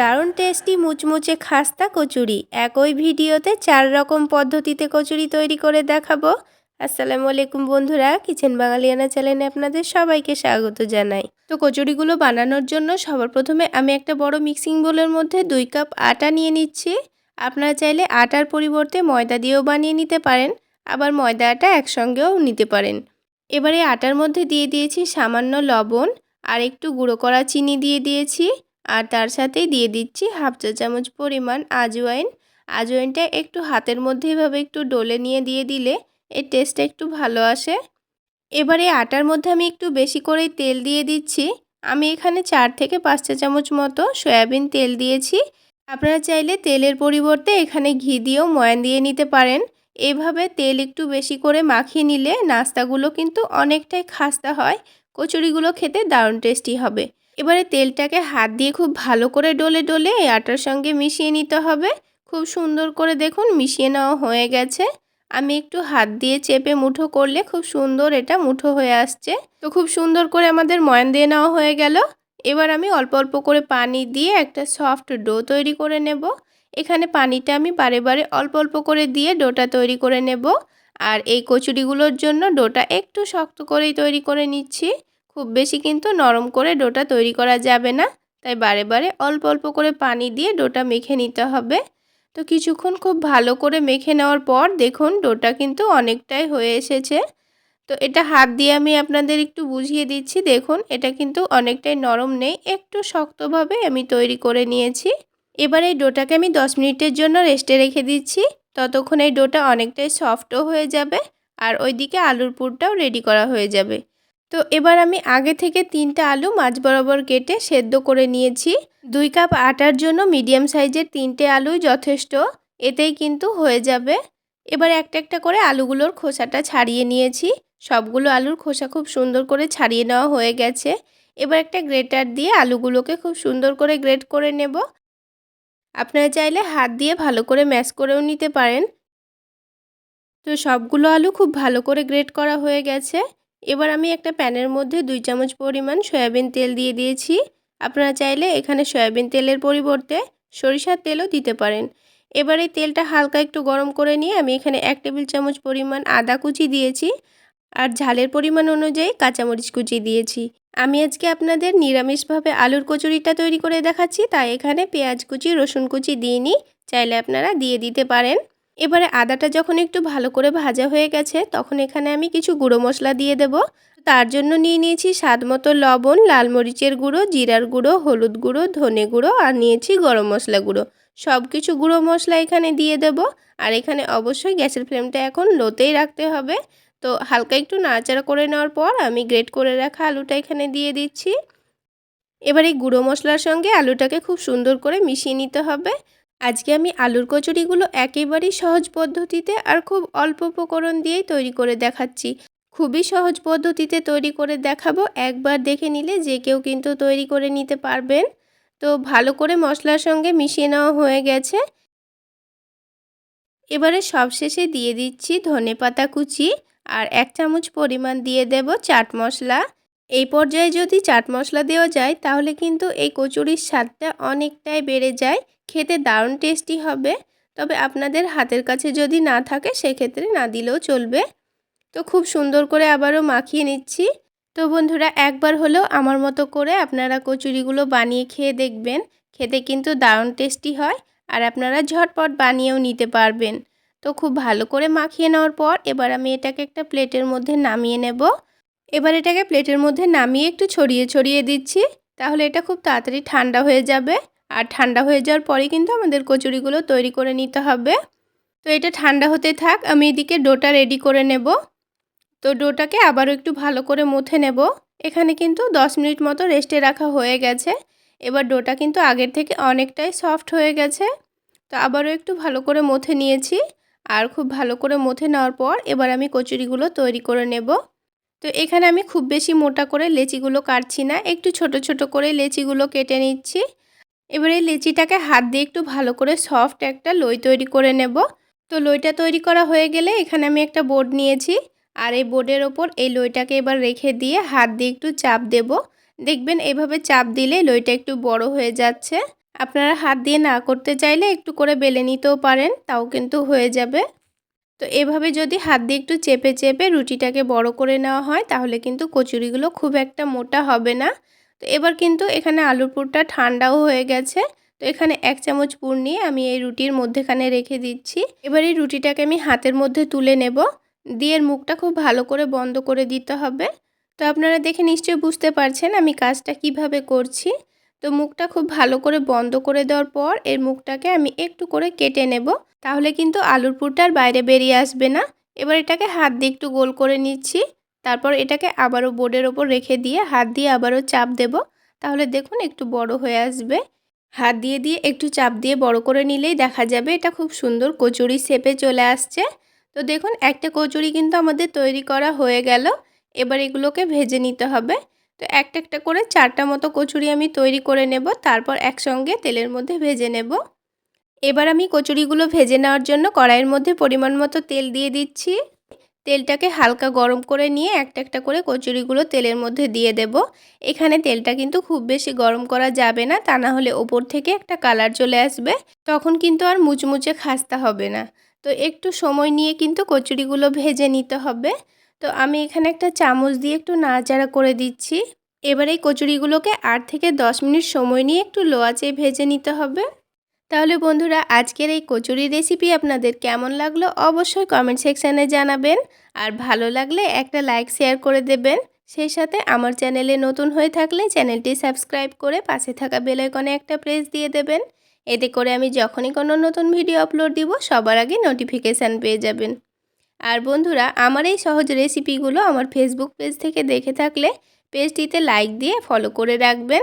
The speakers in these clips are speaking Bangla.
দারুণ টেস্টি মুচমুচে খাস্তা কচুরি। একই ভিডিওতে চার রকম পদ্ধতিতে কচুরি তৈরি করে দেখাবো। আসসালামু আলাইকুম বন্ধুরা, কিচেন বাঙালিয়ানা চ্যানেলে আপনাদের সবাইকে স্বাগত জানাই। তো কচুরিগুলো বানানোর জন্য সবার প্রথমে আমি একটা বড় মিক্সিং বোলের মধ্যে দুই কাপ আটা নিয়ে নিচ্ছি। আপনারা চাইলে আটার পরিবর্তে ময়দা দিয়েও বানিয়ে নিতে পারেন, আবার ময়দা আটা একসঙ্গেও নিতে পারেন। এবারে আটার মধ্যে দিয়ে দিয়েছি সামান্য লবণ, আর একটু গুঁড়ো করা চিনি দিয়ে দিয়েছি। আর তার সাথেই দিয়ে দিচ্ছি হাফ চা চামচ পরিমাণ আজওয়াইন আজওয়াইনটা একটু হাতের মধ্যে এভাবে একটু ডলে নিয়ে দিয়ে দিলে এর টেস্টটা একটু ভালো আসে। এবারে আটার মধ্যে আমি একটু বেশি করেই তেল দিয়ে দিচ্ছি। আমি এখানে চার থেকে পাঁচ চা চামচ মতো সয়াবিন তেল দিয়েছি। আপনারা চাইলে তেলের পরিবর্তে এখানে ঘি দিয়েও ময়ান দিয়ে নিতে পারেন। এভাবে তেল একটু বেশি করে মাখিয়ে নিলে নাস্তাগুলো কিন্তু অনেকটাই খাস্তা হয়। কচুরিগুলো খেতে দারুণ টেস্টি হবে। এবারে তেলটাকে হাত দিয়ে খুব ভালো করে ডলে ডলে এই আটার সঙ্গে মিশিয়ে নিতে হবে। খুব সুন্দর করে দেখুন মিশিয়ে নেওয়া হয়ে গেছে। আমি একটু হাত দিয়ে চেপে মুঠো করলে খুব সুন্দর এটা মুঠো হয়ে আসছে। তো খুব সুন্দর করে আমাদের ময়ান দিয়ে নেওয়া হয়ে গেল। এবার আমি অল্প অল্প করে পানি দিয়ে একটা সফট ডো তৈরি করে নেব। এখানে পানিটা আমি বারে বারে অল্প অল্প করে দিয়ে ডোটা তৈরি করে নেব। আর এই কচুরিগুলোর জন্য ডোটা একটু শক্ত করেই তৈরি করে নিচ্ছি। খুব বেশি কিন্তু নরম করে ডোটা তৈরি করা যাবে না। তাই বারে বারে অল্প অল্প করে পানি দিয়ে ডোটা মেখে নিতে হবে। তো কিছুক্ষণ খুব ভালো করে মেখে নেওয়ার পর দেখুন ডোটা কিন্তু অনেকটাই হয়ে এসেছে। তো এটা হাত দিয়ে আমি আপনাদের একটু বুঝিয়ে দিচ্ছি। দেখুন এটা কিন্তু অনেকটাই নরম নেই, একটু শক্তভাবে আমি তৈরি করে নিয়েছি। এবার এই ডোটাকে আমি দশ মিনিটের জন্য রেস্টে রেখে দিচ্ছি। ততক্ষণ এই ডোটা অনেকটাই সফটও হয়ে যাবে আর ওইদিকে আলুর পুরটাও রেডি করা হয়ে যাবে। তো এবার আমি আগে থেকে তিনটা আলু মাছ বরাবর কেটে সেদ্ধ করে নিয়েছি। দুই কাপ আটার জন্য মিডিয়াম সাইজের তিনটে আলুই যথেষ্ট, এতেই কিন্তু হয়ে যাবে। এবার একটা একটা করে আলুগুলোর খোসাটা ছাড়িয়ে নিয়েছি। সবগুলো আলুর খোসা খুব সুন্দর করে ছাড়িয়ে নেওয়া হয়ে গেছে। এবার একটা গ্রেটার দিয়ে আলুগুলোকে খুব সুন্দর করে গ্রেট করে নেব। আপনারা চাইলে হাত দিয়ে ভালো করে ম্যাশ করেও নিতে পারেন। তো সবগুলো আলু খুব ভালো করে গ্রেট করা হয়ে গেছে। এবার আমি একটা প্যানের মধ্যে দুই চামচ পরিমাণ সয়াবিন তেল দিয়ে দিয়েছি। আপনারা চাইলে এখানে সয়াবিন তেলের পরিবর্তে সরিষার তেলও দিতে পারেন। এবার এই তেলটা হালকা একটু গরম করে নিয়ে আমি এখানে এক টেবিল চামচ পরিমাণ আদা কুচি দিয়েছি আর ঝালের পরিমাণ অনুযায়ী কাঁচামরিচ কুচি দিয়েছি। আমি আজকে আপনাদের নিরামিষভাবে আলুর কচুরিটা তৈরি করে দেখাচ্ছি, তাই এখানে পেঁয়াজ কুচি, রসুন কুচি দিইনি, চাইলে আপনারা দিয়ে দিতে পারেন। এবারে আদাটা যখন একটু ভালো করে ভাজা হয়ে গেছে, তখন এখানে আমি কিছু গুঁড়ো মশলা দিয়ে দেব। তার জন্য নিয়ে নিয়েছি স্বাদ মতো লবণ, লাল মরিচের গুঁড়ো, জিরার গুঁড়ো, হলুদ গুঁড়ো, ধনে গুঁড়ো আর নিয়েছি গরম মশলা গুঁড়ো। সব কিছু গুঁড়ো মশলা এখানে দিয়ে দেব। আর এখানে অবশ্যই গ্যাসের ফ্লেমটা এখন লোতেই রাখতে হবে। তো হালকা একটু নাড়াচাড়া করে নেওয়ার পর আমি গ্রেট করে রাখা আলুটা এখানে দিয়ে দিচ্ছি। এবার এই গুঁড়ো মশলার সঙ্গে আলুটাকে খুব সুন্দর করে মিশিয়ে নিতে হবে। আজকে আমি আলুর কচুরিগুলো একেবারেই সহজ পদ্ধতিতে আর খুব অল্প উপকরণ দিয়েই তৈরি করে দেখাচ্ছি। খুবই সহজ পদ্ধতিতে তৈরি করে দেখাবো। একবার দেখে নিলে যে কেউ কিন্তু তৈরি করে নিতে পারবেন। তো ভালো করে মশলার সঙ্গে মিশিয়ে নেওয়া হয়ে গেছে। এবারে সবশেষে দিয়ে দিচ্ছি ধনে পাতা কুচি আর এক চামচ পরিমাণ দিয়ে দেব চাট মশলা। এই পর্যায়ে যদি চাট মশলা দেওয়া যায় তাহলে কিন্তু এই কচুরির স্বাদটা অনেকটাই বেড়ে যায়। খেতে দারুণ টেস্টি হবে। তবে আপনাদের হাতের কাছে যদি না থাকে, সেক্ষেত্রে না দিলেও চলবে। তো খুব সুন্দর করে আবারও মাখিয়ে নিচ্ছি। তো বন্ধুরা, একবার হলেও আমার মতো করে আপনারা কচুরিগুলো বানিয়ে খেয়ে দেখবেন। খেতে কিন্তু দারুণ টেস্টি হয় আর আপনারা ঝটপট বানিয়েও নিতে পারবেন। তো খুব ভালো করে মাখিয়ে নেওয়ার পর এবার আমি এটাকে একটা প্লেটের মধ্যে নামিয়ে নেব। এবার এটাকে প্লেটের মধ্যে নামিয়ে একটু ছড়িয়ে ছড়িয়ে দিচ্ছি। তাহলে এটা খুব তাড়াতাড়ি ঠান্ডা হয়ে যাবে। আর ঠান্ডা হয়ে যাওয়ার পরে কিন্তু আমাদের কচুরিগুলো তৈরি করে নিতে হবে। তো এটা ঠান্ডা হতে থাক, আমি এদিকে ডোটা রেডি করে নেব। তো ডোটাকে আবারও একটু ভালো করে মুথে নেব। এখানে কিন্তু 10 মিনিট মতো রেস্টে রাখা হয়ে গেছে। এবার ডোটা কিন্তু আগের থেকে অনেকটাই সফট হয়ে গেছে। তো আবারও একটু ভালো করে মুথে নিয়েছি। আর খুব ভালো করে মুথে নেওয়ার পর এবার আমি কচুরিগুলো তৈরি করে নেব। তো এখানে আমি খুব বেশি মোটা করে লেচিগুলো কাটছি না। একটু ছোট ছোট করে লেচিগুলো কেটে নিচ্ছি। এবারে লেচিটাকে হাত দিয়ে একটু ভালো করে সফট একটা লই তৈরি করে নেব। তো লইটা তৈরি করা হয়ে গেলে এখানে আমি একটা বোর্ড নিয়েছি। আর এই বোর্ডের ওপর এই লইটাকে এবার রেখে দিয়ে হাত দিয়ে একটু চাপ দেব। দেখবেন এভাবে চাপ দিলে লইটা একটু বড় হয়ে যাচ্ছে। আপনারা হাত দিয়ে না করতে চাইলে একটু করে বেলে নিতেও পারেন, তাও কিন্তু হয়ে যাবে। তো এভাবে যদি হাত দিয়ে একটু চেপে চেপে রুটিটাকে বড় করে নেওয়া হয়, তাহলে কিন্তু কচুরিগুলো খুব একটা মোটা হবে না। তো এবার কিন্তু এখানে আলুর পুরটা ঠান্ডাও হয়ে গেছে। তো এখানে এক চামচ পুর নিয়ে আমি এই রুটির মধ্যেখানে রেখে দিচ্ছি। এবার এই রুটিটাকে আমি হাতের মধ্যে তুলে নেব। দিয়ে মুখটা খুব ভালো করে বন্ধ করে দিতে হবে। তো আপনারা দেখে নিশ্চয়ই বুঝতে পারছেন আমি কাজটা কীভাবে করছি। তো মুখটা খুব ভালো করে বন্ধ করে দেওয়ার পর এর মুখটাকে আমি একটু করে কেটে নেব। তাহলে কিন্তু আলুর পুরটার বাইরে বেরিয়ে আসবে না। এবার এটাকে হাত দিয়ে একটু গোল করে নিচ্ছি। তারপর এটাকে আবারও বোর্ডের ওপর রেখে দিয়ে হাত দিয়ে আবারও চাপ দেব। তাহলে দেখুন একটু বড় হয়ে আসবে। হাত দিয়ে দিয়ে একটু চাপ দিয়ে বড় করে নিলেই দেখা যাবে এটা খুব সুন্দর কচুরি শেপে চলে আসছে। তো দেখুন একটা কচুরি কিন্তু আমাদের তৈরি করা হয়ে গেল। এবার এগুলোকে ভেজে নিতে হবে। তো একটা একটা করে চারটা মতো কচুরি আমি তৈরি করে নেব, তারপর একসঙ্গে তেলের মধ্যে ভেজে নেব। এবার আমি কচুরিগুলো ভেজে নেওয়ার জন্য কড়াইয়ের মধ্যে পরিমাণ মতো তেল দিয়ে দিচ্ছি। তেলটাকে হালকা গরম করে নিয়ে একটা একটা করে কচুরিগুলো তেলের মধ্যে দিয়ে দেব। এখানে তেলটা কিন্তু খুব বেশি গরম করা যাবে না, তা না হলে ওপর থেকে একটা কালার চলে আসবে। তখন কিন্তু আর মুচমুচে খাস্তা হবে না। তো একটু সময় নিয়ে কিন্তু কচুরিগুলো ভেজে নিতে হবে। তো আমি এখানে একটা চামচ দিয়ে একটু নাড়াচাড়া করে দিচ্ছি। এবার এই কচুরিগুলোকে আট থেকে দশ মিনিট সময় নিয়ে একটু লোয়াচে ভেজে নিতে হবে। তাহলে বন্ধুরা, আজকের এই কচুরি রেসিপি আপনাদের কেমন লাগল অবশ্যই কমেন্ট সেকশানে জানাবেন। আর ভালো লাগলে একটা লাইক শেয়ার করে দেবেন। সেই সাথে আমার চ্যানেলে নতুন হয়ে থাকলে চ্যানেলটি সাবস্ক্রাইব করে পাশে থাকা বেলাইকনে একটা প্রেস দিয়ে দেবেন। এতে করে আমি যখনই কোনো নতুন ভিডিও আপলোড দিব, সবার আগে নোটিফিকেশান পেয়ে যাবেন। আর বন্ধুরা, আমার এই সহজ রেসিপিগুলো আমার ফেসবুক পেজ থেকে দেখে থাকলে পেজটিতে লাইক দিয়ে ফলো করে রাখবেন।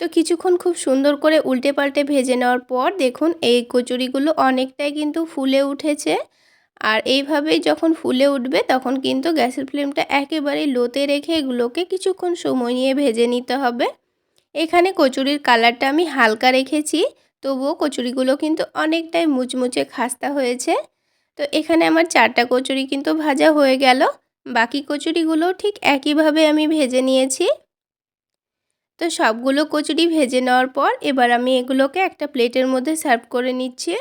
তো কিছুক্ষণ খুব সুন্দর করে উল্টে পাল্টে ভেজে নেওয়ার পর দেখুন এই কচুরিগুলো অনেকটাই কিন্তু ফুলে উঠেছে। আর এইভাবেই যখন ফুলে উঠবে তখন কিন্তু গ্যাসের ফ্লেমটা একেবারেই লোতে রেখে এগুলোকে কিছুক্ষণ সময় নিয়ে ভেজে নিতে হবে। এখানে কচুরির কালারটা আমি হালকা রেখেছি, তবুও কচুরিগুলো কিন্তু অনেকটাই মুচমুচে খাস্তা হয়েছে। তো এখানে আমার চারটা কচুরি কিন্তু ভাজা হয়ে গেল, বাকি কচুরিগুলো ঠিক একইভাবে আমি ভেজে নিয়েছি। তো সবগুলো কচুরি ভেজে নেওয়ার পর এবার আমি এগুলোকে একটা প্লেটের মধ্যে সার্ভ করে নিচ্ছি।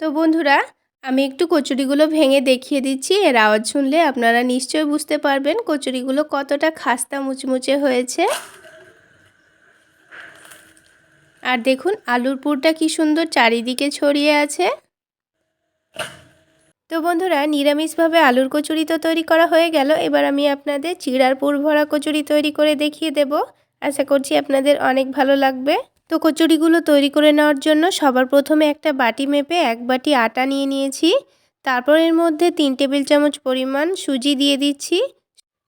তো বন্ধুরা, আমি একটু কচুরিগুলো ভেঙে দেখিয়ে দিচ্ছি। এর আওয়াজ শুনলে আপনারা নিশ্চয়ই বুঝতে পারবেন কচুরিগুলো কতটা খাস্তা মুচমুচে হয়েছে। আর দেখুন, আলুর পুরটা কি সুন্দর চারিদিকে ছড়িয়ে আছে। তো বন্ধুরা, নিরামিষভাবে আলুর কচুরি তো তৈরি করা হয়ে গেল। এবার আমি আপনাদের চিড়ার পুর ভরা কচুরি তৈরি করে দেখিয়ে দেব। আশা করছি আপনাদের অনেক ভালো লাগবে। তো কচুরিগুলো তৈরি করে নেওয়ার জন্য সবার প্রথমে একটা বাটি মেপে এক বাটি আটা নিয়ে নিয়েছি। তারপর এর মধ্যে তিন টেবিল চামচ পরিমাণ সুজি দিয়ে দিচ্ছি।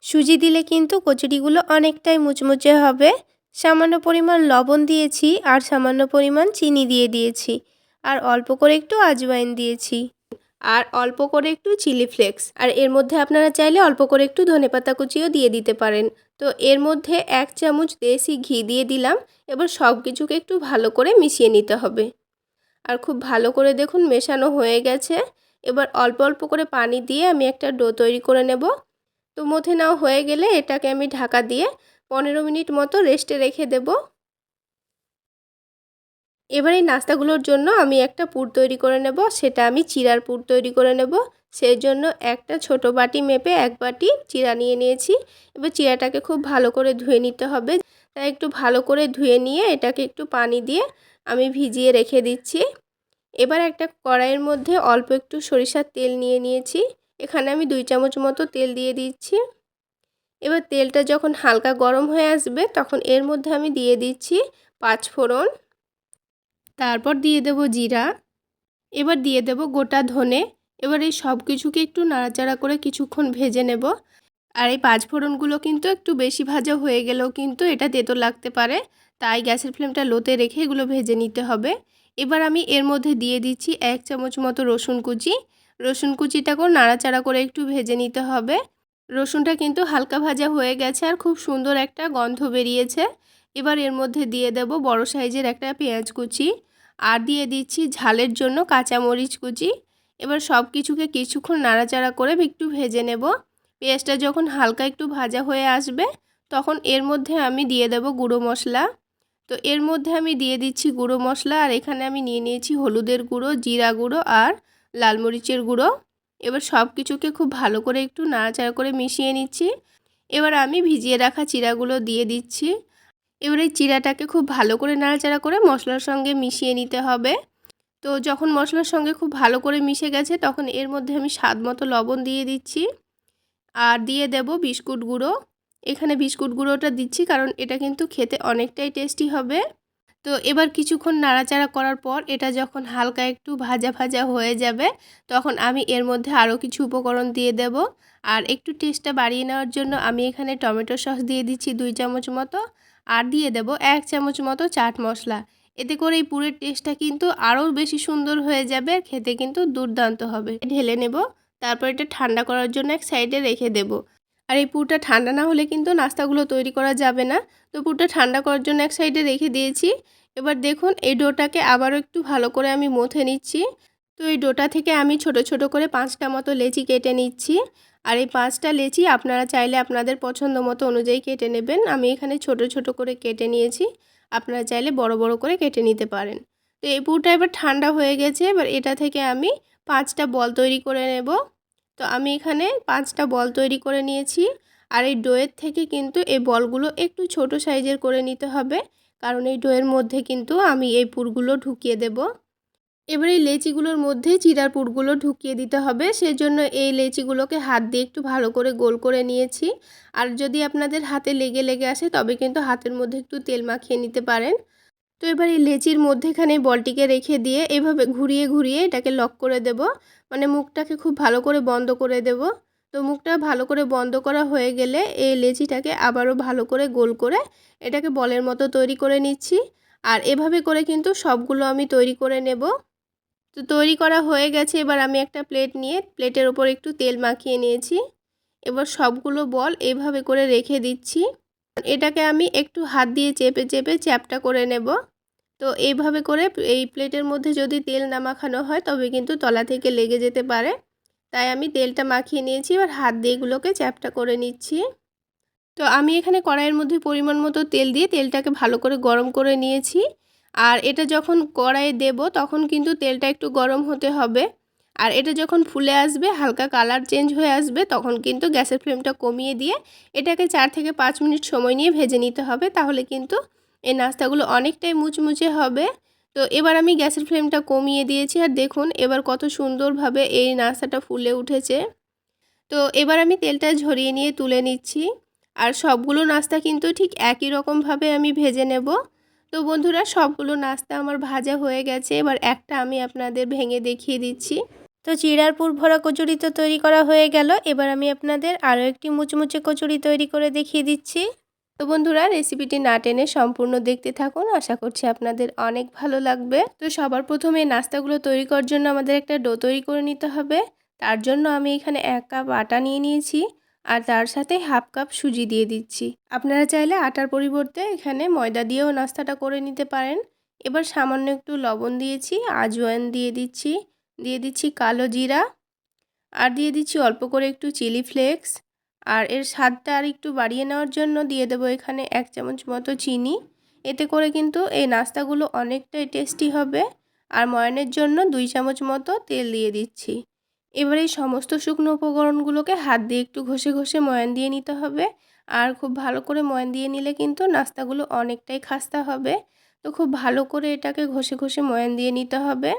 সুজি দিলে কিন্তু কচুরিগুলো অনেকটাই মুচমুচে হবে। সামান্য পরিমাণ লবণ দিয়েছি আর সামান্য পরিমাণ চিনি দিয়ে দিয়েছি। আর অল্প করে একটু আজওয়াইন দিয়েছি। আর অল্প করে একটু চিলি ফ্লেক্স। আর এর মধ্যে আপনারা চাইলে অল্প করে একটু ধনেপাতা কুচিও দিয়ে দিতে পারেন। তো এর মধ্যে এক চামচ দেশি ঘি দিয়ে দিলাম। এবার সব কিছুকে একটু ভালো করে মিশিয়ে নিতে হবে। আর খুব ভালো করে দেখুন মেশানো হয়ে গেছে। এবার অল্প অল্প করে পানি দিয়ে আমি একটা ডো তৈরি করে নেব। তো মধ্যে নাও হয়ে গেলে এটাকে আমি ঢাকা দিয়ে পনেরো মিনিট মতো রেস্টে রেখে দেবো। এবার এই নাস্তাগুলোর জন্য আমি একটা পুর তৈরি করে নেব, সেটা আমি চিরার পুর তৈরি করে নেব। সেই জন্য একটা ছোট বাটি মেপে এক বাটি চিরা নিয়ে নিয়েছি। এবার চিরাটাকে খুব ভালো করে ধুয়ে নিতে হবে। তাই একটু ভালো করে ধুয়ে নিয়ে এটাকে একটু পানি দিয়ে আমি ভিজিয়ে রেখে দিচ্ছি। এবার একটা কড়াইয়ের মধ্যে অল্প একটু সরিষার তেল নিয়ে নিয়েছি। এখানে আমি দুই চামচ মতো তেল দিয়ে দিচ্ছি। এবার তেলটা যখন হালকা গরম হয়ে আসবে, তখন এর মধ্যে আমি দিয়ে দিচ্ছি পাঁচ ফোড়ন। তারপর দিয়ে দেব জিরা, এবার দিয়ে দেব গোটা ধনে, এবার এই সব কিছুকে একটু নাড়াচাড়া করে কিছুক্ষণ ভেজে নেব। আর এই পাঁচ ফোড়নগুলো কিন্তু একটু বেশি ভাজা হয়ে গেলেও কিন্তু এটা তেতো লাগতে পারে, তাই গ্যাসের ফ্লেমটা লোতে রেখে এগুলো ভেজে নিতে হবে। এবার আমি এর মধ্যে দিয়ে দিচ্ছি এক চামচ মতো রসুন কুচি, রসুন কুচিটাকেও নাড়াচাড়া করে একটু ভেজে নিতে হবে। রসুনটা কিন্তু হালকা ভাজা হয়ে গেছে আর খুব সুন্দর একটা গন্ধ বেরিয়েছে। এবার এর মধ্যে দিয়ে দেব বড় সাইজের একটা পেঁয়াজ কুচি আর দিয়ে দিচ্ছি ঝালের জন্য কাঁচামরিচ কুচি। এবার সব কিছুকে কিছুক্ষণ নাড়াচাড়া করে একটু ভেজে নেব। পেঁয়াজটা যখন হালকা একটু ভাজা হয়ে আসবে, তখন এর মধ্যে আমি দিয়ে দেব গুঁড়ো মশলা। তো এর মধ্যে আমি দিয়ে দিচ্ছি গুঁড়ো মশলা, আর এখানে আমি নিয়ে নিয়েছি হলুদের গুঁড়ো, জিরা গুঁড়ো আর লাল মরিচের গুঁড়ো। এবার সব কিছুকে খুব ভালো করে একটু নাড়াচাড়া করে মিশিয়ে নিচ্ছি। এবার আমি ভিজিয়ে রাখা চিরাগুলো দিয়ে দিচ্ছি। এবার এই চিরাটাকে খুব ভালো করে নাড়াচাড়া করে মশলার সঙ্গে মিশিয়ে নিতে হবে। তো যখন মশলার সঙ্গে খুব ভালো করে মিশে গেছে, তখন এর মধ্যে আমি স্বাদ মতো লবণ দিয়ে দিচ্ছি। আর দিয়ে দেব বিস্কুট গুঁড়ো। এখানে বিস্কুট গুঁড়োটা দিচ্ছি কারণ এটা কিন্তু খেতে অনেকটাই টেস্টি হবে। তো এবার কিছুক্ষণ নাড়াচাড়া করার পর এটা যখন হালকা একটু ভাজা ভাজা হয়ে যাবে, তখন আমি এর মধ্যে আরও কিছু উপকরণ দিয়ে দেব। আর একটু টেস্টটা বাড়িয়ে নেওয়ার জন্য আমি এখানে টমেটো সস দিয়ে দিচ্ছি দুই চামচ মতো। আর দিয়ে দেব এক চামচ মতো চাট মশলা। এতে করে এই পুরের টেস্টটা কিন্তু আরও বেশি সুন্দর হয়ে যাবে আর খেতে কিন্তু দুর্দান্ত হবে। ঢেলে নেব, তারপর এটা ঠান্ডা করার জন্য এক সাইডে রেখে দেব। আর এই পুরটা ঠান্ডা না হলে কিন্তু নাস্তাগুলো তৈরি করা যাবে না। তো পুরটা ঠান্ডা করার জন্য এক সাইডে রেখে দিয়েছি। এবার দেখুন এই ডোটাকে আবারও একটু ভালো করে আমি মথে নিচ্ছি। তো এই ডোটা থেকে আমি ছোট ছোট করে পাঁচটা মতো লেচি কেটে নিচ্ছি। আর এই পাঁচটা লেচি আপনারা চাইলে আপনাদের পছন্দ মতো অনুযায়ী কেটে নেবেন। আমি এখানে ছোট ছোট করে কেটে নিয়েছি। আপনারা চাইলে বড় বড় করে কেটে নিতে পারেন। তো এই পুরটা এবার ঠান্ডা হয়ে গেছে। এবার এটা থেকে আমি পাঁচটা বল তৈরি করে নেব। তো আমি এখানে পাঁচটা বল তৈরি করে নিয়েছি। আর এই ডোয়ের থেকে কিন্তু এই বলগুলো একটু ছোট সাইজের করে নিতে হবে। কারণ এই ডোয়ের মধ্যে কিন্তু আমি এই পুরগুলো ঢুকিয়ে দেব। এবার এই লেচিগুলোর মধ্যে চিরার পুরগুলো ঢুকিয়ে দিতে হবে। সেজন্য এই লেচিগুলোকে হাত দিয়ে একটু ভালো করে গোল করে নিয়েছি। আর যদি আপনাদের হাতে লেগে লেগে আসে, তবে কিন্তু হাতের মধ্যে একটু তেল মাখিয়ে নিতে পারেন। তো এবার এই লেচির মধ্যেখানে বলটিকে রেখে দিয়ে এভাবে ঘুরিয়ে ঘুরিয়ে এটাকে লক করে দেব। মানে মুখটাকে খুব ভালো করে বন্ধ করে দেব। তো মুখটা ভালো করে বন্ধ করা হয়ে গেলে এই লেচিটাকে আবারও ভালো করে গোল করে এটাকে বলের মতো তৈরি করে নিচ্ছি। আর এভাবে করে কিন্তু সবগুলো আমি তৈরি করে নেব। তো তৈরি করা হয়ে গেছে। এবার আমি একটা প্লেট নিয়ে প্লেটের ওপর একটু তেল মাখিয়ে নিয়েছি। এবার সবগুলো বল এভাবে করে রেখে দিচ্ছি। এটাকে আমি একটু হাত দিয়ে চেপে চেপে চ্যাপটা করে নেব। তো এইভাবে করে এই প্লেটের মধ্যে যদি তেল না মাখানো হয় তবে কিন্তু তলা থেকে লেগে যেতে পারে। তাই আমি তেলটা মাখিয়ে নিয়েছি। এবার হাত দিয়ে এগুলোকে চ্যাপটা করে নিচ্ছি। তো আমি এখানে কড়াইয়ের মধ্যে পরিমাণ মতো তেল দিয়ে তেলটাকে ভালো করে গরম করে নিয়েছি। আর এটা যখন কড়াইয়ে দেব, তখন কিন্তু তেলটা একটু গরম হতে হবে। আর এটা যখন ফুলে আসবে, হালকা কালার চেঞ্জ হয়ে আসবে, তখন কিন্তু গ্যাসের ফ্লেমটা কমিয়ে দিয়ে এটাকে চার থেকে পাঁচ মিনিট সময় নিয়ে ভেজে নিতে হবে। তাহলে কিন্তু এই নাস্তাগুলো অনেকটাই মুচমুচে হবে। তো এবার আমি গ্যাসের ফ্লেমটা কমিয়ে দিয়েছি। আর দেখুন, এবার কত সুন্দরভাবে এই নাস্তাটা ফুলে উঠেছে। তো এবার আমি তেলটা ঝরিয়ে নিয়ে তুলে নিচ্ছি। আর সবগুলো নাস্তা কিন্তু ঠিক একই রকমভাবে আমি ভেজে নেব। তো বন্ধুরা, সবগুলো নাস্তা আমার ভাজা হয়ে গেছে। এবার একটা আমি আপনাদের ভেঙে দেখিয়ে দিচ্ছি। তো চিড়ার পুর ভরা কচুরি তো তৈরি করা হয়ে গেল। এবার আমি আপনাদের আরও একটি মুচমুচে কচুরি তৈরি করে দেখিয়ে দিচ্ছি। তো বন্ধুরা, রেসিপিটি না টেনে সম্পূর্ণ দেখতে থাকুন। আশা করছি আপনাদের অনেক ভালো লাগবে। তো সবার প্রথমে নাস্তাগুলো তৈরি করার জন্য আমাদের একটা ডো তৈরি করে নিতে হবে। তার জন্য আমি এখানে এক কাপ আটা নিয়ে নিয়েছি। আর তার সাথে হাফ কাপ সুজি দিয়ে দিচ্ছি। আপনারা চাইলে আটার পরিবর্তে এখানে ময়দা দিয়েও নাস্তাটা করে নিতে পারেন। এবার সামান্য একটু লবণ দিয়েছি, আজওয়াইন দিয়ে দিচ্ছি দিয়ে দিচ্ছি কালো জিরা, আর দিয়ে দিচ্ছি অল্প করে একটু চিলি ফ্লেক্স। আর এর স্বাদটা আর একটু বাড়িয়ে নেওয়ার জন্য দিয়ে দেবো এখানে এক চামচ মতো চিনি। এতে করে কিন্তু এই নাস্তাগুলো অনেকটাই টেস্টি হবে। আর ময়নের জন্য দুই চামচ মতো তেল দিয়ে দিচ্ছি। এবার এই সমস্ত শুকনো উপকরণগুলোকে হাত দিয়ে একটু ঘষে ঘষে ময়ান দিয়ে নিতে হবে। আর খুব ভালো করে ময়ান দিয়ে নিলে কিন্তু নাস্তাগুলো অনেকটাই খাস্তা হবে। তো খুব ভালো করে এটাকে ঘষে ঘষে ময়ান দিয়ে নিতে হবে।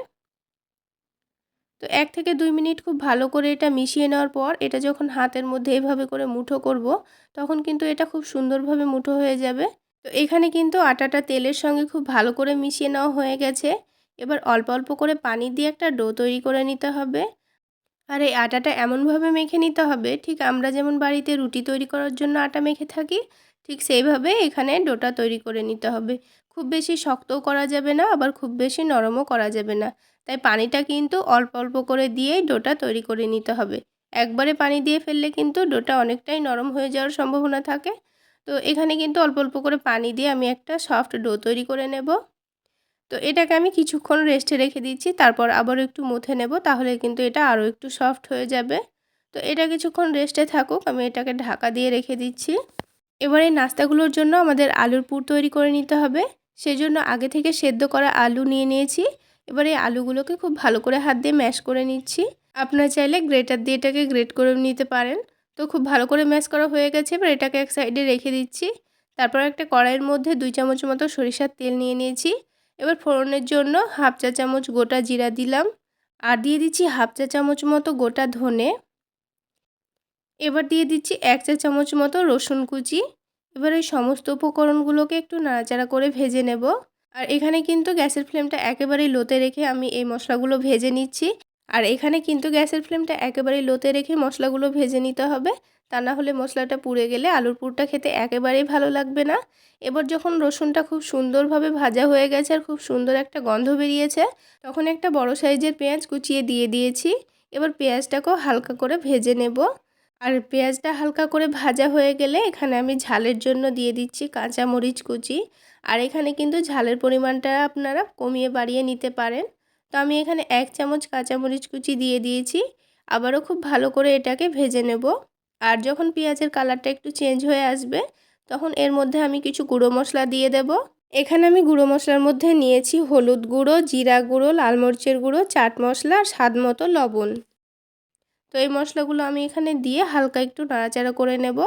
তো এক থেকে দুই মিনিট খুব ভালো করে এটা মিশিয়ে নেওয়ার পর এটা যখন হাতের মধ্যে এভাবে করে মুঠো করব, তখন কিন্তু এটা খুব সুন্দরভাবে মুঠো হয়ে যাবে। তো এখানে কিন্তু আটাটা তেলের সঙ্গে খুব ভালো করে মিশিয়ে নেওয়া হয়ে গেছে। এবার অল্প অল্প করে পানি দিয়ে একটা ডো তৈরি করে নিতে হবে। আর এই আটাটা এমনভাবে মেখে নিতে হবে। ঠিক আমরা যেমন বাড়িতে রুটি তৈরি করার জন্য আটা মেখে থাকি, ঠিক সেইভাবে এখানে ডোটা তৈরি করে নিতে হবে। খুব বেশি শক্তও করা যাবে না, আবার খুব বেশি নরমও করা যাবে না। তাই পানিটা কিন্তু অল্প অল্প করে দিয়েই ডোটা তৈরি করে নিতে হবে। একবারে পানি দিয়ে ফেললে কিন্তু ডোটা অনেকটাই নরম হয়ে যাওয়ার সম্ভাবনা থাকে। তো এখানে কিন্তু অল্প অল্প করে পানি দিয়ে আমি একটা সফট ডো তৈরি করে নেব। তো এটাকে আমি কিছুক্ষণ রেস্টে রেখে দিচ্ছি, তারপর আবার একটু মুথে নেব, তাহলে কিন্তু এটা আরও একটু সফট হয়ে যাবে। তো এটা কিছুক্ষণ রেস্টে থাকুক, আমি এটাকে ঢাকা দিয়ে রেখে দিচ্ছি। এবার এই নাস্তাগুলোর জন্য আমাদের আলুর পুর তৈরি করে নিতে হবে। সেই জন্য আগে থেকে সেদ্ধ করা আলু নিয়ে নিয়েছি। এবার এই আলুগুলোকে খুব ভালো করে হাত দিয়ে ম্যাশ করে নিচ্ছি। আপনারা চাইলে গ্রেটার দিয়ে এটাকে গ্রেট করে নিতে পারেন। তো খুব ভালো করে ম্যাশ করা হয়ে গেছে, এবার এটাকে এক সাইডে রেখে দিচ্ছি। তারপর একটা কড়াইয়ের মধ্যে দুই চামচ মতো সরিষার তেল নিয়ে নিয়েছি। এবার ফোড়নের জন্য হাফ চা চামচ গোটা জিরা দিলাম আর দিয়ে দিচ্ছি হাফ চা চামচ মতো গোটা ধনে। এবার দিয়ে দিচ্ছি এক চা চামচ মতো রসুন কুচি। এবার এই সমস্ত উপকরণগুলোকে একটু নাড়াচাড়া করে ভেজে নেব। আর এখানে কিন্তু গ্যাসের ফ্লেমটা একেবারেই লোতে রেখে আমি এই মশলাগুলো ভেজে নিচ্ছি। আর এখানে কিন্তু গ্যাসের ফ্লেমটা একেবারেই লোতে রেখে মশলাগুলো ভেজে নিতে হবে। তা না হলে মশলাটা পুড়ে গেলে আলুর পুরটা খেতে একেবারেই ভালো লাগবে না। এবার যখন রসুনটা খুব সুন্দরভাবে ভাজা হয়ে গেছে আর খুব সুন্দর একটা গন্ধ বেরিয়েছে, তখন একটা বড় সাইজের পেঁয়াজ কুচিয়ে দিয়ে দিয়েছি। এবার পেঁয়াজটাকেও হালকা করে ভেজে নেব। আর পেঁয়াজটা হালকা করে ভাজা হয়ে গেলে এখানে আমি ঝালের জন্য দিয়ে দিচ্ছি কাঁচা মরিচ কুচি। আর এখানে কিন্তু ঝালের পরিমাণটা আপনারা কমিয়ে বাড়িয়ে নিতে পারেন। তো আমি এখানে এক চামচ কাঁচামরিচ কুচি দিয়ে দিয়েছি। আবারও খুব ভালো করে এটাকে ভেজে নেব। আর যখন পেঁয়াজের কালারটা একটু চেঞ্জ হয়ে আসবে, তখন এর মধ্যে আমি কিছু গুঁড়ো মশলা দিয়ে দেব। এখানে আমি গুঁড়ো মশলার মধ্যে নিয়েছি হলুদ গুঁড়ো, জিরা গুঁড়ো, লাল মরিচের গুঁড়ো, চাট মশলা আর স্বাদ মতো লবণ। তো এই মশলাগুলো আমি এখানে দিয়ে হালকা একটু নাড়াচাড়া করে নেব।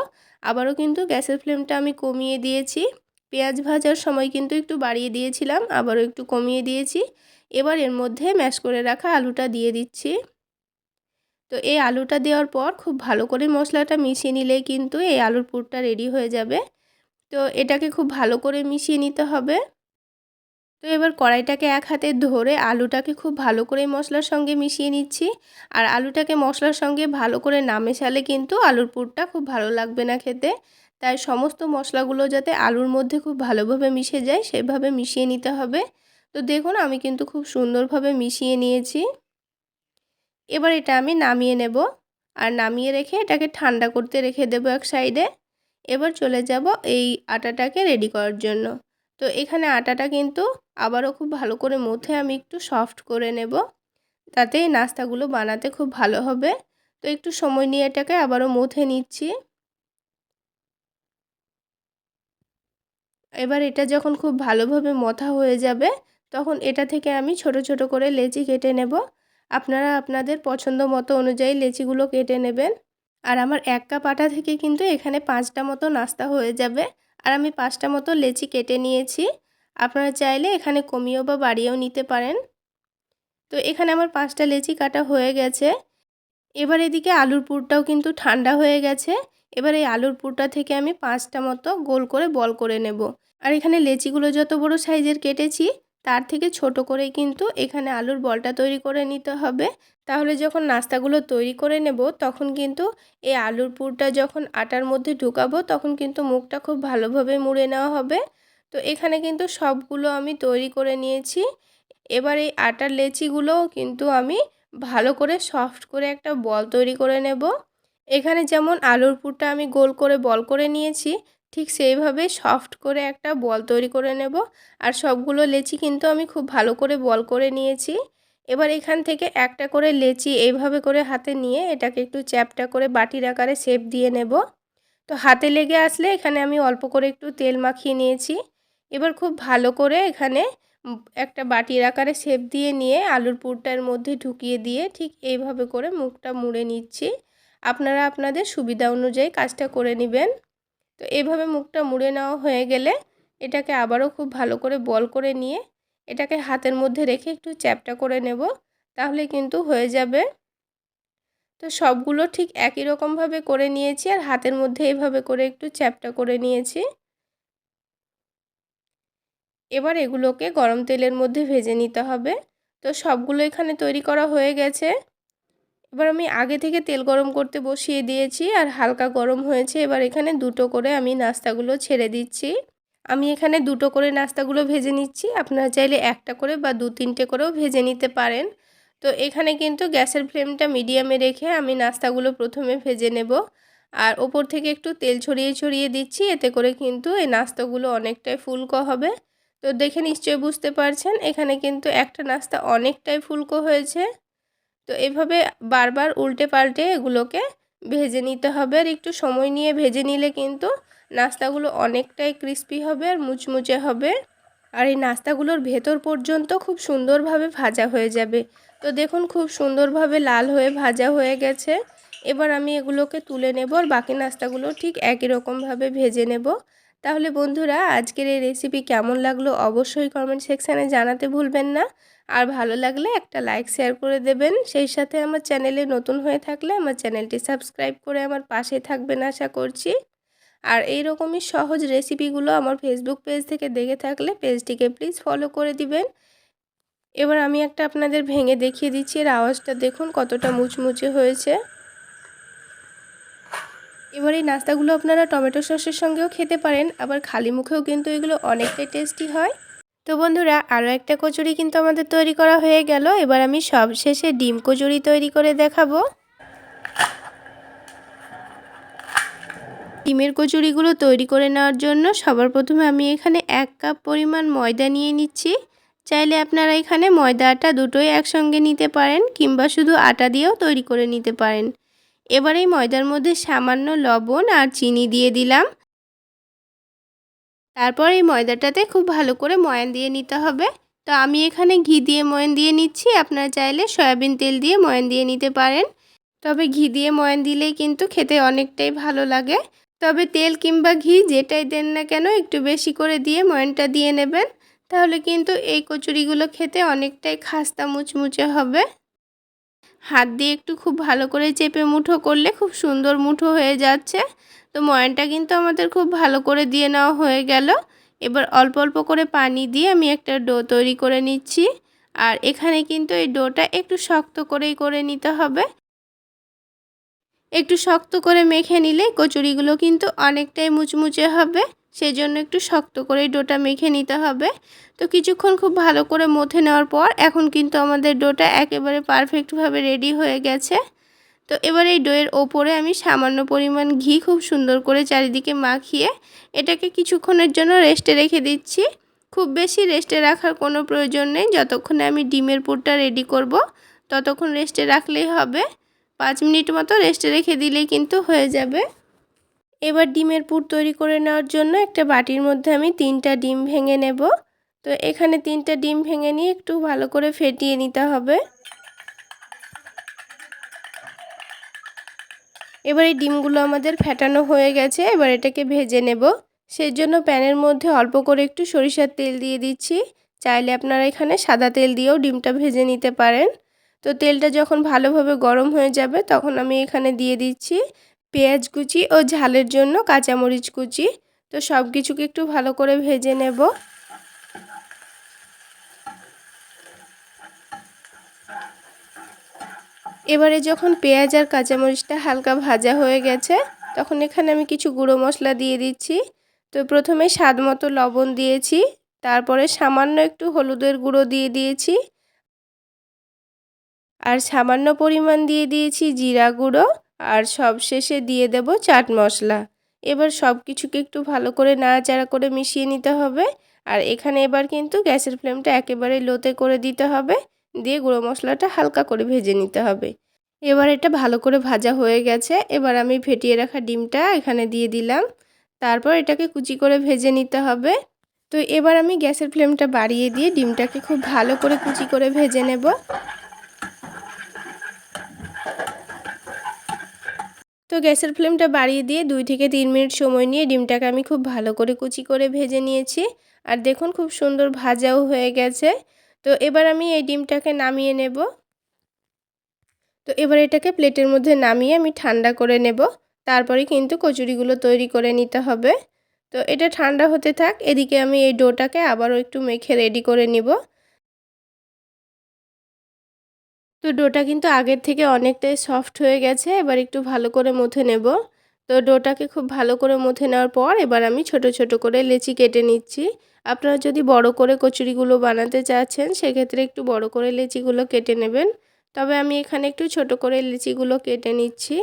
আবারও কিন্তু গ্যাসের ফ্লেমটা আমি কমিয়ে দিয়েছি। পেঁয়াজ ভাজার সময় কিন্তু একটু বাড়িয়ে দিয়েছিলাম, আবারও একটু কমিয়ে দিয়েছি। এবার এর মধ্যে ম্যাশ করে রাখা আলুটা দিয়ে দিচ্ছি। তো এই আলুটা দেওয়ার পর খুব ভালো করে মশলাটা মিশিয়ে নিলেই কিন্তু এই আলুর পুরটা রেডি হয়ে যাবে। তো এটাকে খুব ভালো করে মিশিয়ে নিতে হবে। তো এবার কড়াইটাকে এক হাতে ধরে আলুটাকে খুব ভালো করে মশলার সঙ্গে মিশিয়ে নিচ্ছি। আর আলুটাকে মশলার সঙ্গে ভালো করে না মেশালে কিন্তু আলুর পুরটা খুব ভালো লাগবে না খেতে। তাই সমস্ত মশলাগুলো যাতে আলুর মধ্যে খুব ভালোভাবে মিশে যায় সেভাবে মিশিয়ে নিতে হবে। তো দেখুন আমি কিন্তু খুব সুন্দরভাবে মিশিয়ে নিয়েছি। এবার এটা আমি নামিয়ে নেব। আর নামিয়ে রেখে এটাকে ঠান্ডা করতে রেখে দেবো এক সাইডে। এবার চলে যাব এই আটাটাকে রেডি করার জন্য। তো এখানে আটাটা কিন্তু আবারও খুব ভালো করে মুথে আমি একটু সফট করে নেব। তাতে এই নাস্তাগুলো বানাতে খুব ভালো হবে। তো একটু সময় নিয়ে এটাকে আবারও মুথে নিচ্ছি। এবার এটা যখন খুব ভালোভাবে মথা হয়ে যাবে, তখন এটা থেকে আমি ছোট ছোট করে লেচি কেটে নেব। আপনারা আপনাদের পছন্দ মতো অনুযায়ী লেচিগুলো কেটে নেবেন। আর আমার এক কাপ আটা থেকে কিন্তু এখানে পাঁচটা মতো নাস্তা হয়ে যাবে। আর আমি পাঁচটা মতো লেচি কেটে নিয়েছি। আপনারা চাইলে এখানে কমিয়েও বা বাড়িয়েও নিতে পারেন। তো এখানে আমার পাঁচটা লেচি কাটা হয়ে গেছে। এবার এদিকে আলুর পুরটাও কিন্তু ঠান্ডা হয়ে গেছে। এবার এই আলুর পুরটা থেকে আমি পাঁচটা মতো গোল করে বল করে নেব। আর এখানে লেচিগুলো যত বড় সাইজের কেটেছি তার থেকে ছোট করে কিন্তু এখানে আলুর বলটা তৈরি করে নিতে হবে। তাহলে যখন নাস্তাগুলো তৈরি করে নেব, তখন কিন্তু এই আলুর পুরটা যখন আটার মধ্যে ঢুকাবো, তখন কিন্তু মুখটা খুব ভালোভাবে মুড়ে নেওয়া হবে। তো এখানে কিন্তু সবগুলো আমি তৈরি করে নিয়েছি। এবার এই আটার লেচিগুলোও কিন্তু আমি ভালো করে সফট করে একটা বল তৈরি করে নেব। এখানে যেমন আলুর পুরটা আমি গোল করে বল করে নিয়েছি ঠিক সেইভাবে সফট করে একটা বল তৈরি করে নেব। আর সবগুলো লেচি কিন্তু আমি খুব ভালো করে বল করে নিয়েছি। এবার এখান থেকে একটা করে লেচি এইভাবে করে হাতে নিয়ে এটাকে একটু চ্যাপটা করে বাটির আকারে শেপ দিয়ে নেব। তো হাতে লেগে আসলে এখানে আমি অল্প করে একটু তেল মাখিয়ে নিয়েছি। এবার খুব ভালো করে এখানে একটা বাটির আকারে শেপ দিয়ে নিয়ে আলুর পুরটার মধ্যে ঢুকিয়ে দিয়ে ঠিক এইভাবে করে মুখটা মুড়ে নিচ্ছি। আপনারা আপনাদের সুবিধা অনুযায়ী কাজটা করে নেবেন। তো এইভাবে মুখটা মুড়ে নেওয়া হয়ে গেলে এটাকে আবারও খুব ভালো করে বল করে নিয়ে এটাকে হাতের মধ্যে রেখে একটু চ্যাপটা করে নেব, তাহলে কিন্তু হয়ে যাবে। তো সবগুলো ঠিক একই রকমভাবে করে নিয়েছি আর হাতের মধ্যে এইভাবে করে একটু চ্যাপটা করে নিয়েছি। এবার এগুলোকে গরম তেলের মধ্যে ভেজে নিতে হবে। তো সবগুলো এখানে তৈরি করা হয়ে গেছে। এবার আমি আগে থেকে তেল গরম করতে বসিয়ে দিয়েছি আর হালকা গরম হয়েছে। এবার এখানে দুটো করে আমি নাস্তাগুলো ছেড়ে দিচ্ছি। আমি এখানে দুটো করে নাস্তাগুলো ভেজে নিচ্ছি। আপনারা চাইলে একটা করে বা দু তিনটে করেও ভেজে নিতে পারেন। তো এখানে কিন্তু গ্যাসের ফ্লেমটা মিডিয়ামে রেখে আমি নাস্তাগুলো প্রথমে ভেজে নেব। আর ওপর থেকে একটু তেল ছড়িয়ে ছড়িয়ে দিচ্ছি। এতে করে কিন্তু এই নাস্তাগুলো অনেকটাই ফুলকো হবে। তো দেখে নিশ্চয়ই বুঝতে পারছেন, এখানে কিন্তু একটা নাস্তা অনেকটাই ফুলকো হয়েছে। তো এভাবে বারবার উল্টে পাল্টে এগুলোকে ভেজে নিতে হবে। আর একটু সময় নিয়ে ভেজে নিলে কিন্তু নাস্তাগুলো অনেকটাই ক্রিস্পি হবে আর মুচমুচে হবে। আর এই নাস্তাগুলোর ভেতর পর্যন্ত খুব সুন্দরভাবে ভাজা হয়ে যাবে। তো দেখুন খুব সুন্দরভাবে লাল হয়ে ভাজা হয়ে গেছে। এবার আমি এগুলোকে তুলে নেব আর বাকি নাস্তাগুলো ঠিক একই রকমভাবে ভেজে নেব। তাহলে বন্ধুরা, আজকের এই রেসিপি কেমন লাগল অবশ্যই কমেন্ট সেকশানে জানাতে ভুলবেন না। আর ভালো লাগলে একটা লাইক শেয়ার করে দেবেন। সেই সাথে আমার চ্যানেলে নতুন হয়ে থাকলে আমার চ্যানেলটি সাবস্ক্রাইব করে আমার পাশে থাকবেন আশা করছি। আর এই রকমই সহজ রেসিপিগুলো আমার ফেসবুক পেজ থেকে দেখে থাকলে পেজটিকে প্লিজ ফলো করে দিবেন। এবার আমি একটা আপনাদের ভেঙে দেখিয়ে দিচ্ছি, এর আওয়াজটা দেখুন কতটা মুচমুচে হয়েছে। এবার এই নাস্তাগুলো আপনারা টমেটো সসের সঙ্গেও খেতে পারেন, আবার খালি মুখেও কিন্তু এগুলো অনেকটাই টেস্টি হয়। তো বন্ধুরা, আরও একটা কচুরি কিন্তু আমাদের তৈরি করা হয়ে গেল, এবার আমি সব শেষে ডিম কচুরি তৈরি করে দেখাবো। ডিমের কচুরিগুলো তৈরি করে নেওয়ার জন্য সবার প্রথমে আমি এখানে এক কাপ পরিমাণ ময়দা নিয়ে নিচ্ছি। চাইলে আপনারা এখানে ময়দা আটা দুটোই একসঙ্গে নিতে পারেন, কিংবা শুধু আটা দিয়েও তৈরি করে নিতে পারেন। এবার এই ময়দার মধ্যে সামান্য লবণ আর চিনি দিয়ে দিলাম। তারপর এই ময়দাটাতে খুব ভালো করে ময়ান দিয়ে নিতে হবে। তো আমি এখানে ঘি দিয়ে ময়ান দিয়ে নিচ্ছি। আপনারা চাইলে সয়াবিন তেল দিয়ে ময়ান দিয়ে নিতে পারেন। তবে ঘি দিয়ে ময়ান দিলেই কিন্তু খেতে অনেকটাই ভালো লাগে। তবে তেল কিংবা ঘি যেটাই দেন না কেন একটু বেশি করে দিয়ে ময়ানটা দিয়ে নেবেন। তাহলে কিন্তু এই কচুরিগুলো খেতে অনেকটাই খাস্তা মুচমুচে হবে। হাত দিয়ে একটু খুব ভালো করে চেপে মুঠো করলে খুব সুন্দর মুঠো হয়ে যাচ্ছে। তো ময়ানটা কিন্তু আমাদের খুব ভালো করে দিয়ে নেওয়া হয়ে গেল। এবার অল্প অল্প করে পানি দিয়ে আমি একটা ডো তৈরি করে নিচ্ছি। আর এখানে কিন্তু এই ডোটা একটু শক্ত করেই করে নিতে হবে। একটু শক্ত করে মেখে নিলে কচুরিগুলো কিন্তু অনেকটাই মুচমুচে হবে। সেই জন্য একটু শক্ত করে ডোটা মেখে নিতে হবে। তো কিছুক্ষণ খুব ভালো করে মথে নেওয়ার পর এখন কিন্তু আমাদের ডোটা একেবারে পারফেক্টভাবে রেডি হয়ে গেছে। তো এবার এই ডোয়ের ওপরে আমি সামান্য পরিমাণ ঘি খুব সুন্দর করে চারিদিকে মাখিয়ে এটাকে কিছুক্ষণের জন্য রেস্টে রেখে দিচ্ছি। খুব বেশি রেস্টে রাখার কোনো প্রয়োজন নেই। যতক্ষণে আমি ডিমের পুরটা রেডি করব, ততক্ষণ রেস্টে রাখলেই হবে। পাঁচ মিনিট মতো রেস্টে রেখে দিলেই কিন্তু হয়ে যাবে। এবার ডিমের পুর তৈরি করে নেওয়ার জন্য একটা বাটির মধ্যে আমি তিনটা ডিম ভেঙে নেব। তো এখানে তিনটা ডিম ভেঙে নিয়ে একটু ভালো করে ফেটিয়ে নিতে হবে। এবার এই ডিমগুলো আমাদের ফেটানো হয়ে গেছে, এবার এটাকে ভেজে নেব। সেই জন্য প্যানের মধ্যে অল্প করে একটু সরিষার তেল দিয়ে দিচ্ছি। চাইলে আপনারা এখানে সাদা তেল দিয়েও ডিমটা ভেজে নিতে পারেন। তো তেলটা যখন ভালোভাবে গরম হয়ে যাবে, তখন আমি এখানে দিয়ে দিচ্ছি পেঁয়াজ কুচি ও ঝালের জন্য কাঁচামরিচ কুচি। তো সব কিছুকে একটু ভালো করে ভেজে নেব। এবারে যখন পেঁয়াজ আর কাঁচামরিচটা হালকা ভাজা হয়ে গেছে, তখন এখানে আমি কিছু গুঁড়ো মশলা দিয়ে দিচ্ছি। তো প্রথমে স্বাদ মতো লবণ দিয়েছি, তারপরে সামান্য একটু হলুদের গুঁড়ো দিয়ে দিয়েছি। আর সামান্য পরিমাণ দিয়ে দিয়েছি জিরা গুঁড়ো। আর সব শেষে দিয়ে দেব চাট মশলা। এবার সব কিছুকে একটু ভালো করে নাড়াচাড়া করে মিশিয়ে নিতে হবে। আর এখানে এবার কিন্তু গ্যাসের ফ্লেমটা একেবারে লোতে করে দিতে হবে। দিয়ে গুঁড়ো মশলাটা হালকা করে ভেজে নিতে হবে। এবার এটা ভালো করে ভাজা হয়ে গেছে। এবার আমি ফেটিয়ে রাখা ডিমটা এখানে দিয়ে দিলাম। তারপর এটাকে কুচি করে ভেজে নিতে হবে। তো এবার আমি গ্যাসের ফ্লেমটা বাড়িয়ে দিয়ে ডিমটাকে খুব ভালো করে কুচি করে ভেজে নেব। তো গ্যাসের ফ্লেমটা বাড়িয়ে দিয়ে দুই থেকে তিন মিনিট সময় নিয়ে ডিমটাকে আমি খুব ভালো করে কুচি করে ভেজে নিয়েছি। আর দেখুন খুব সুন্দর ভাজাও হয়ে গেছে। তো এবার আমি এই ডিমটাকে নামিয়ে নেব। তো এবার এটাকে প্লেটের মধ্যে নামিয়ে আমি ঠান্ডা করে নেব। তারপরে কিন্তু কচুরিগুলো তৈরি করে নিতে হবে। তো এটা ঠান্ডা হতে থাক, এদিকে আমি এই ডোটাকে আবারও একটু মেখে রেডি করে নিব। তো ডোটা কিন্তু আগের থেকে অনেকটাই সফট হয়ে গেছে, এবার একটু ভালো করে মুথে নেব। তো ডোটাকে খুব ভালো করে মুথে নেওয়ার পর এবার আমি ছোট ছোট করে লেচি কেটে নিচ্ছি। আপনারা যদি বড় করে কচুরিগুলো বানাতে চাচ্ছেন, সেক্ষেত্রে একটু বড় করে লেচিগুলো কেটে নেবেন। তবে আমি এখানে একটু ছোট করে লিচিগুলো কেটে নিচ্ছি।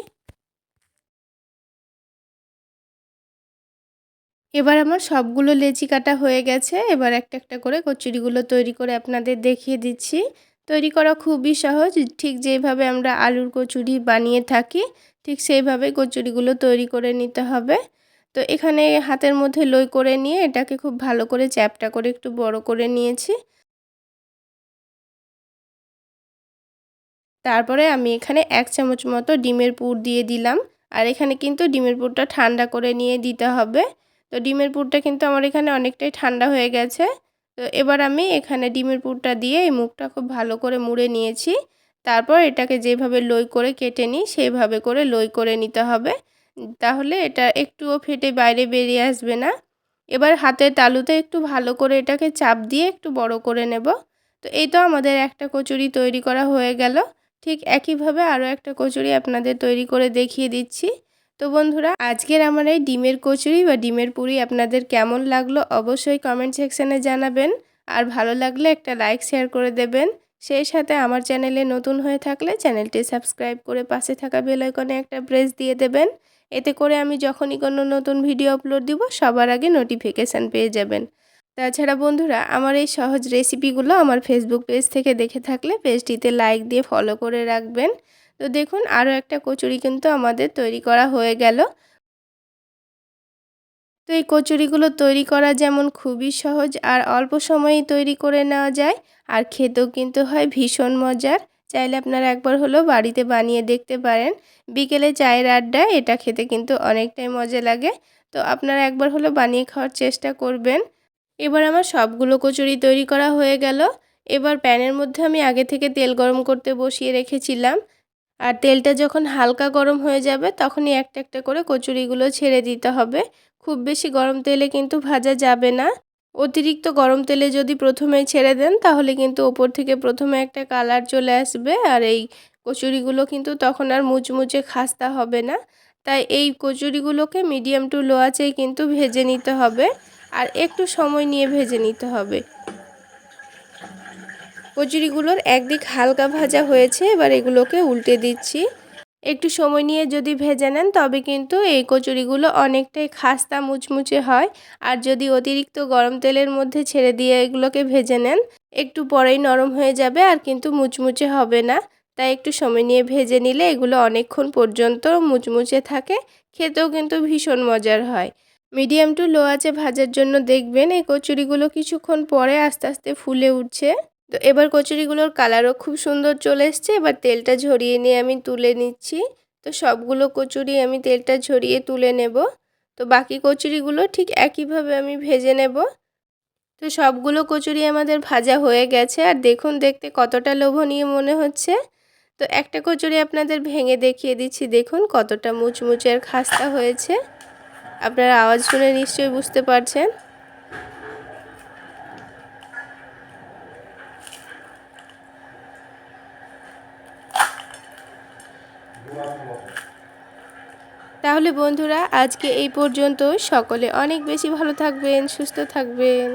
এবার আমার সবগুলো লেচি কাটা হয়ে গেছে, এবার একটা একটা করে কচুরিগুলো তৈরি করে আপনাদের দেখিয়ে দিচ্ছি। তৈরি করা খুবই সহজ। ঠিক যেভাবে আমরা আলুর কচুরি বানিয়ে থাকি, ঠিক সেইভাবে কচুরিগুলো তৈরি করে নিতে হবে। তো এখানে হাতের মধ্যে লই করে নিয়ে এটাকে খুব ভালো করে চ্যাপটা করে একটু বড় করে নিয়েছি। তারপরে আমি এখানে এক চামচ মতো ডিমের পুর দিয়ে দিলাম। আর এখানে কিন্তু ডিমের পুরটা ঠান্ডা করে নিয়ে দিতে হবে। তো ডিমের পুরটা কিন্তু আমার এখানে অনেকটাই ঠান্ডা হয়ে গেছে। তো এবার আমি এখানে ডিমের পুরটা দিয়ে এই মুখটা খুব ভালো করে মুড়ে নিয়েছি। তারপর এটাকে যেভাবে লই করে কেটে নিই সেইভাবে করে লই করে নিতে হবে। তাহলে এটা একটুও ফেটে বাইরে বেরিয়ে আসবে না। এবার হাতের তালুতে একটু ভালো করে এটাকে চাপ দিয়ে একটু বড় করে নেব। তো এই তো আমাদের একটা কচুরি তৈরি করা হয়ে গেল। ঠিক একইভাবে আরও একটা কচুরি আপনাদের তৈরি করে দেখিয়ে দিচ্ছি। তো বন্ধুরা, আজকের আমার এই ডিমের কচুরি বা ডিমের পুরি আপনাদের কেমন লাগল অবশ্যই কমেন্ট সেকশানে জানাবেন। আর ভালো লাগলে একটা লাইক শেয়ার করে দেবেন। সেই সাথে আমার চ্যানেলে নতুন হয়ে থাকলে চ্যানেলটি সাবস্ক্রাইব করে পাশে থাকা বেলাইকনে একটা প্রেস দিয়ে দেবেন। এতে করে আমি যখনই কোনো নতুন ভিডিও আপলোড দিব, সবার আগে নোটিফিকেশান পেয়ে যাবেন। তাছাড়া বন্ধুরা, আমার এই সহজ রেসিপিগুলো আমার ফেসবুক পেজ থেকে দেখে থাকলে পেজটিতে লাইক দিয়ে ফলো করে রাখবেন। তো দেখুন আরও একটা কচুরি কিন্তু আমাদের তৈরি করা হয়ে গেল। তো এই কচুরিগুলো তৈরি করা যেমন খুবই সহজ আর অল্প সময়েই তৈরি করে নেওয়া যায়, আর খেতেও কিন্তু হয় ভীষণ মজার। চাইলে আপনারা একবার হলো বাড়িতে বানিয়ে দেখতে পারেন। বিকেলে চায়ের আড্ডা, এটা খেতে কিন্তু অনেকটাই মজা লাগে। তো আপনারা একবার হলো বানিয়ে খাওয়ার চেষ্টা করবেন। এবার আমার সবগুলো কচুরি তৈরি করা হয়ে গেল। এবার প্যানের মধ্যে আমি আগে থেকে তেল গরম করতে বসিয়ে রেখেছিলাম। আর তেলটা যখন হালকা গরম হয়ে যাবে, তখনই একটা একটা করে কচুরিগুলো ছেড়ে দিতে হবে। খুব বেশি গরম তেলে কিন্তু ভাজা যাবে না। অতিরিক্ত গরম তেলে যদি প্রথমে ছেড়ে দেন, তাহলে কিন্তু ওপর থেকে প্রথমে একটা কালার চলে আসবে আর এই কচুরিগুলো কিন্তু তখন আর মুচমুচে খাস্তা হবে না। তাই এই কচুরিগুলোকে মিডিয়াম টু লো আঁচেই কিন্তু ভেজে নিতে হবে আর একটু সময় নিয়ে ভেজে নিতে হবে। কচুরিগুলোর একদিক হালকা ভাজা হয়েছে, এবার এগুলোকে উল্টে দিচ্ছি। একটু সময় নিয়ে যদি ভেজে নেন, তবে কিন্তু এই কচুরিগুলো অনেকটাই খাস্তা মুচমুচে হয়। আর যদি অতিরিক্ত গরম তেলের মধ্যে ছেড়ে দিয়ে এগুলোকে ভেজে নেন, একটু পরেই নরম হয়ে যাবে আর কিন্তু মুচমুচে হবে না। তাই একটু সময় নিয়ে ভেজে নিলে এগুলো অনেকক্ষণ পর্যন্ত মুচমুচে থাকে, খেতেও কিন্তু ভীষণ মজার হয়। মিডিয়াম টু লো আছে ভাজার জন্য দেখবেন এই কচুরিগুলো কিছুক্ষণ পরে আস্তে আস্তে ফুলে উঠছে। তো এবার কচুরিগুলোর কালারও খুব সুন্দর চলে এসছে। এবার তেলটা ঝরিয়ে নিয়ে আমি তুলে নিচ্ছি। তো সবগুলো কচুরি আমি তেলটা ঝরিয়ে তুলে নেব। তো বাকি কচুরিগুলো ঠিক একইভাবে আমি ভেজে নেব। তো সবগুলো কচুরি আমাদের ভাজা হয়ে গেছে। আর দেখুন, দেখতে কতটা লোভনীয় মনে হচ্ছে। তো একটা কচুরি আপনাদের ভেঙে দেখিয়ে দিচ্ছি। দেখুন, কতটা মুচমুচের খাস্তা হয়েছে। আপনারা আওয়াজ শুনে নিশ্চয়ই বুঝতে পারছেন। তাহলে বন্ধুরা আজকে এই পর্যন্ত সকলে অনেক বেশি ভালো থাকবেন সুস্থ থাকবেন।